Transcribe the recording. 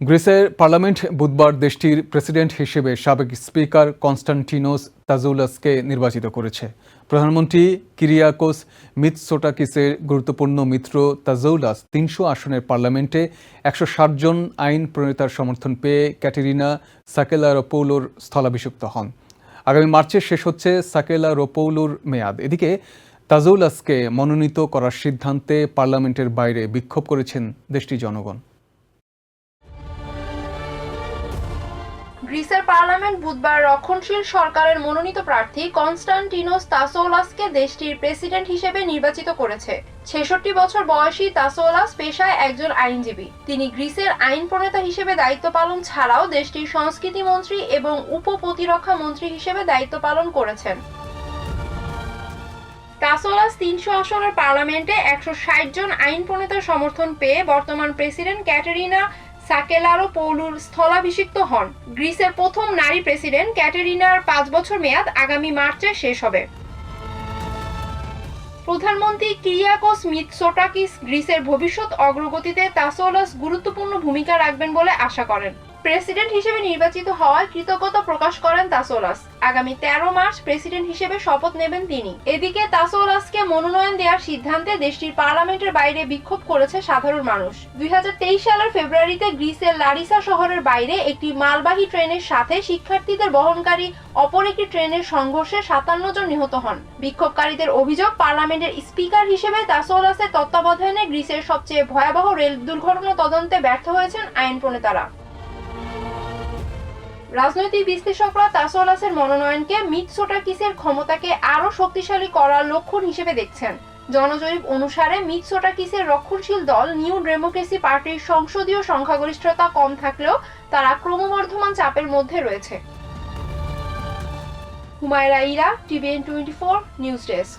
গ্রিসের পার্লামেন্ট বুধবার দেশটির প্রেসিডেন্ট হিসেবে সাবেক স্পিকার কনস্টান্টিনোস তাজুলাসকে নির্বাচিত করেছে। প্রধানমন্ত্রী কিরিয়াকোস মিৎসোটাকিসের গুরুত্বপূর্ণ মিত্র তাজৌলাস তিনশো আসনের পার্লামেন্টে একশো জন আইন প্রণেতার সমর্থন পেয়ে ক্যাটেরিনা সাকেলারোপৌলোর স্থলাভিষিক্ত হন। আগামী মার্চে শেষ হচ্ছে সাকেলারোপৌলোর মেয়াদ। এদিকে তাজৌলাসকে মনোনীত করার সিদ্ধান্তে পার্লামেন্টের বাইরে বিক্ষোভ করেছেন দেশটির জনগণ। গ্রিসের পার্লামেন্ট বুধবার রক্ষণশীল সরকারের মনোনীত প্রার্থী কনস্টান্টিনোস তাসোলাসকে দেশটির প্রেসিডেন্ট হিসেবে নির্বাচিত করেছে। ছেষট্টি বছর বয়সী তাসোলাস পেশায় একজন আইনজীবী। তিনি গ্রিসের আইন প্রণেতা হিসেবে দায়িত্ব পালন ছাড়াও দেশটির সংস্কৃতি মন্ত্রী এবং উপ প্রতিরক্ষা মন্ত্রী হিসেবে দায়িত্ব পালন করেছেন। টাসোলাস তিনশো আসনের পার্লামেন্টে একশো ষাট জন আইন প্রণেতার সমর্থন পেয়ে বর্তমান প্রেসিডেন্ট ক্যাটেরিনা সাকেলারো পৌলুর স্থলাভিষিক্ত হন। গ্রিসের প্রথম নারী প্রেসিডেন্ট ক্যাটেরিনার পাঁচ বছর মেয়াদ আগামী মার্চে শেষ হবে। প্রধানমন্ত্রী কিরিয়াকোস মিৎসোটাকিস গ্রিসের ভবিষ্যৎ অগ্রগতিতে তাসোলাস গুরুত্বপূর্ণ ভূমিকা রাখবেন বলে আশা করেন। প্রেসিডেন্ট হিসেবে নির্বাচিত হওয়ায় কৃতজ্ঞতা প্রকাশ করেন তাসোলাস। আগামী তেরো মার্চ প্রেসিডেন্ট হিসেবে শপথ নেবেন তিনি। এদিকে তাসোলাসকে মনোনয়ন দেওয়ার সিদ্ধান্তে দেশটির পার্লামেন্টের বাইরে বিক্ষোভ করেছে সাধারণ মানুষ। দু হাজার তেইশ সালের ফেব্রুয়ারিতে গ্রিসের লারিসা শহরের বাইরে একটি মালবাহী ট্রেনের সাথে শিক্ষার্থীদের বহনকারী অপর একটি ট্রেনের সংঘর্ষে সাতান্ন জন নিহত হন। বিক্ষোভকারীদের অভিযোগ, পার্লামেন্টের স্পিকার হিসেবে তাসোলাসের তত্ত্বাবধানে গ্রিসের সবচেয়ে ভয়াবহ রেল দুর্ঘটনা তদন্তে ব্যর্থ হয়েছেন আইন প্রণেতারা রাজনৈতিক বিশ্লেষকরা তাসোলাসের মনোনয়নকে মিৎসোটাকিসের ক্ষমতাকে আরও শক্তিশালী করার লক্ষণ হিসেবে দেখছেন। জনজরিপ অনুসারে মিৎসোটাকিসের রক্ষণশীল দল নিউ ডেমোক্রেসি পার্টির সংসদীয় সংখ্যাগরিষ্ঠতা কম থাকলেও তারা ক্রমবর্ধমান চাপের মধ্যে রয়েছে। Humaira Ira, TVN twenty four, news desk.